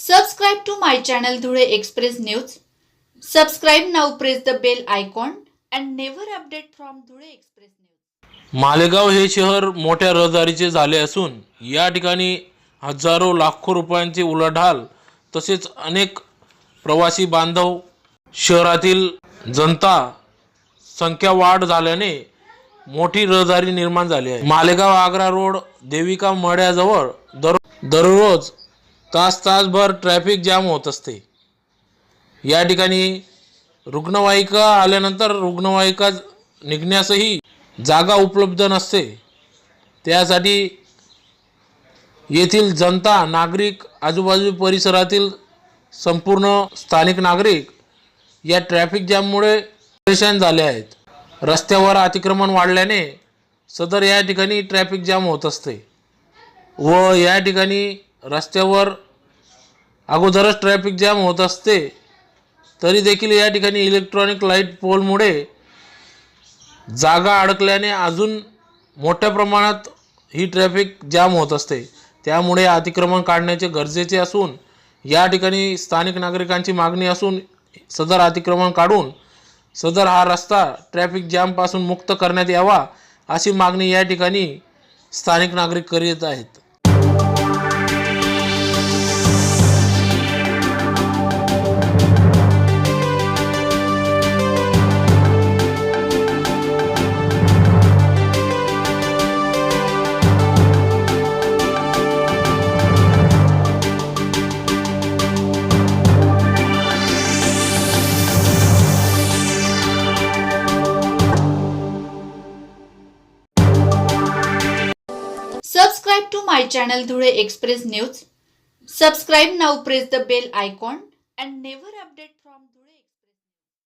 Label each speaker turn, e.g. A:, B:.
A: Subscribe to my channel Dhule express news subscribe now press the bell icon and never update from Dhule express news
B: Malegaon हे शहर मोठ्या रहदारीचे झाले असून या ठिकाणी हजारो लाखो रुपयांची उलाढाल तसेच अनेक प्रवासी बांधव शहरातील जनता संख्या वाढ झाल्याने मोठी रहदारी निर्माण झाली आहे. मालेगाव आग्रा रोड देविका मढ्याजवळ दर दररोज तास तासभर ट्रॅफिक जाम होत असते. या ठिकाणी रुग्णवाहिका आल्यानंतर रुग्णवाहिका निघण्यासही जागा उपलब्ध नसते. त्यासाठी येथील जनता नागरिक आजूबाजू परिसरातील संपूर्ण स्थानिक नागरिक या ट्रॅफिक जॅममुळे परेशान झाले आहेत. रस्त्यावर अतिक्रमण वाढल्याने सदर या ठिकाणी ट्रॅफिक जाम होत असते व या ठिकाणी रस्त्यावर अगोदरच ट्रॅफिक जॅम होत असते. तरी देखील या ठिकाणी इलेक्ट्रॉनिक लाइट पोलमुळे जागा अडकल्याने अजून मोठ्या प्रमाणात ही ट्रॅफिक जाम होत असते. त्यामुळे अतिक्रमण काढण्याचे गरजेचे असून या ठिकाणी स्थानिक नागरिकांची मागणी असून सदर अतिक्रमण काढून सदर हा रस्ता ट्रॅफिक जॅमपासून मुक्त करण्यात यावा अशी मागणी या ठिकाणी स्थानिक नागरिक करीत आहेत.
A: Subscribe to my channel Dhule Express News. Subscribe now, press the bell icon and never update.